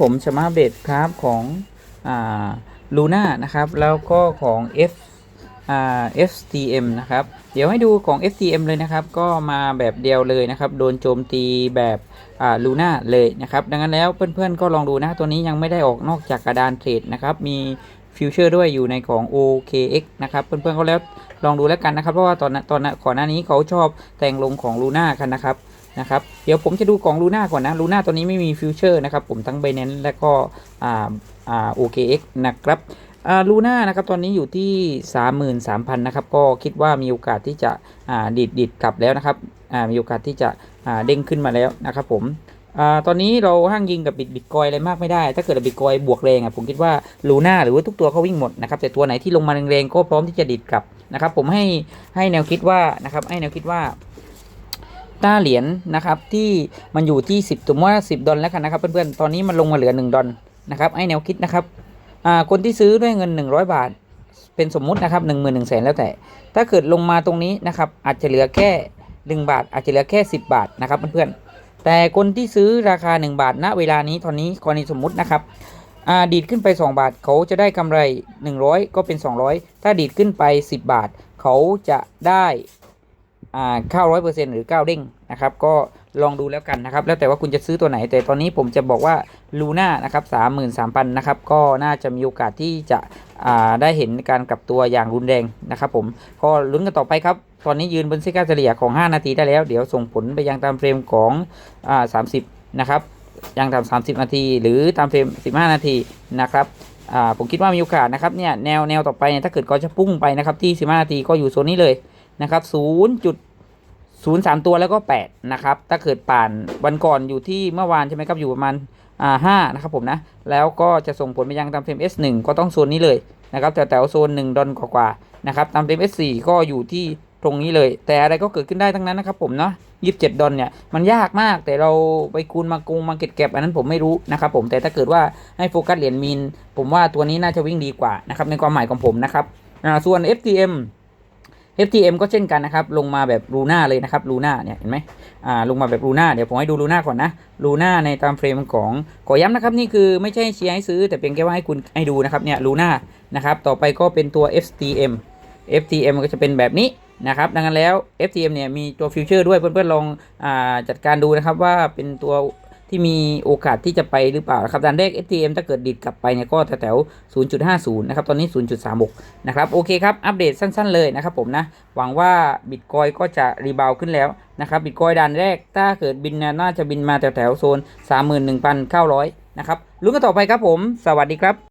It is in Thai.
ผมชมาเบดครับของลูน่านะครับแล้วก็ของ F อ FTM นะครับ เดี๋ยวให้ดูของ FTM เลยนะครับ ก็มาแบบเดียวเลยนะครับ โดนโจมตีแบบลูน่าเลยนะครับ ดังนั้นแล้วเพื่อนๆก็ลองดูนะ ตัวนี้ยังไม่ได้ออกนอกจากกระดานเทรดนะครับ มีฟิวเจอร์ด้วยอยู่ในของ OKX นะครับ เพื่อนๆก็แล้วลองดูแล้วกันนะครับ เพราะว่าตอนนั้นตอนนั้นก่อนหน้านี้เขาชอบแต่งลงของลูน่ากันนะครับ นะครับเดี๋ยวผมจะดูกล่องลูน่าก่อนนะลูน่าตัวนี้ไม่มีฟิวเจอร์นะครับผมทั้ง b บ n a n c e และก็อ่าอ่า OKX นะครับลูน่านะครับตอนนี้อยู่ที่ 33,000นะครับก็คิดว่ามีโอกาสที่จะดิดดิดกลับแล้วนะครับมีโอกาสที่จะเด้งขึ้นมาแล้วนะครับผมอตอนนี้เราห้างยิงกับบิตบิตคอยอะไรมากไม่ได้ ถ้าเกิดบิตคอยบวกแรงอะผมคิดว่าลูน่าหรือว่าทุกตัวเขาวิ่งหมดนะครับแต่ตัวไหนที่ลงมาแรงๆก็พร้อมที่จะดิดกลับนะครับผมให้ให้แนวคิดว่านะครับให้แนวคิดว่า ต้าเหรียญนะครับที่มันอยู่ที่ 10ตัวว่า10 ดอลแล้วกันนะครับเพื่อนๆตอนนี้มันลงมาเหลือ 1 ดอลนะครับไอแนวคิดนะครับอ่าคนที่ซื้อด้วยเงิน 100 บาท เป็นสมมุตินะครับ1 1 0 0 0 0แสนแล้วแต่ ถ้าเกิดลงมาตรงนี้นะครับอาจจะเหลือแค่ 1 บาท อาจจะเหลือแค่ 10 บาทนะครับเพื่อนๆแต่คนที่ซื้อราคา 1 บาทณเวลานี้ตอนนี้กรณีสมมุตินะครับอ่าดีดขึ้นไป 2 บาทเขาจะได้กำไร 100 ก็เป็น 200 ถ้าดีดขึ้นไป 10 บาท เขาจะได้ อ่าเข้าร้อยเปอร์เซ็นต์หรือเก้าเด้งนะครับก็ลองดูแล้วกันนะครับ แล้วแต่ว่าคุณจะซื้อตัวไหน แต่ตอนนี้ผมจะบอกว่าลูน่านะครับสามหมื่นสามพันนะครับก็น่าจะมีโอกาสที่จะอ่าได้เห็นการกลับตัวอย่างรุนแรงนะครับผมก็ลุ้นกันต่อไปครับ ตอนนี้ยืนบนเส้นค่าเฉลี่ยของ 5 นาทีได้แล้ว เดี๋ยวส่งผลไปยังตามเฟรมของอ่าสามสิบนะครับยังตาม30 นาที หรือตามเฟรม 15 นาทีนะครับอ่าผมคิดว่ามีโอกาสนะครับเนี่ยแนวแนวต่อไปเนี่ยถ้าเกิดเขาจะพุ่งไปนะครับที่ 15 นาทีก็อยู่โซนนี้เลยนะครับ 0 0 3ตัวแล้วก็8นะครับ ถ้าเกิดป่านวันก่อนอยู่ที่เมื่อวานใช่ไหมครับอยู่ประมาณอ่า5นะครับผมนะ แล้วก็จะส่งผลไปยังตามเฟรม S1 ก็ต้องโซนนี้เลยนะครับแต่แต่โซน1ดอลกว่าๆนะครับตามเฟรม S4 ก็อยู่ที่ตรงนี้เลย แต่อะไรก็เกิดขึ้นได้ทั้งนั้นนะครับผมเนาะ27ดอลเนี่ยมันยากมากแต่เราไปคูณมากุงมาเก็ตแก็บอันนั้นผมไม่รู้นะครับผมแต่ถ้าเกิดว่าให้โฟกัสเหรียญมีน ผมว่าตัวนี้น่าจะวิ่งดีกว่านะครับในความหมายของผมนะครับอ่าส่วน FTM FTM ก็เช่นกันนะครับ ลงมาแบบลูน่าเลยนะครับลูน่าเนี่ยเห็นไหมอ่าลงมาแบบลูน่าเดี๋ยวผมให้ดูลูน่าก่อนนะลูน่าในตามเฟรมของขอย้ำนะครับนี่คือไม่ใช่เชียร์ให้ซื้อ แต่เพียงแค่ว่าให้คุณให้ดูนะครับเนี่ยลูน่านะครับต่อไปก็เป็นตัว FTM FTM ก็จะเป็นแบบนี้นะครับดังนั้นแล้ว FTM เนี่ยมีตัวฟิวเจอร์ด้วยเพื่อนๆลองอาจัดการดูนะครับว่าเป็นตัว ที่มีโอกาสที่จะไปหรือเปล่านะครับดันแรก S T M ถ้าเกิดดิดกลับไปเนี่ยก็แถวๆ0.50 นะครับ ตอนนี้ 0.36 นะครับ โอเคครับ อัปเดตสั้นๆเลยนะครับผมนะ หวังว่าบิตคอยก็จะรีบาวขึ้นแล้วนะครับบิตคอยดันแรก ถ้าเกิดบินเนี่ยน่าจะบินมาแถวๆโซน 31,900 นะครับลุ้นกันต่อไปครับผม สวัสดีครับ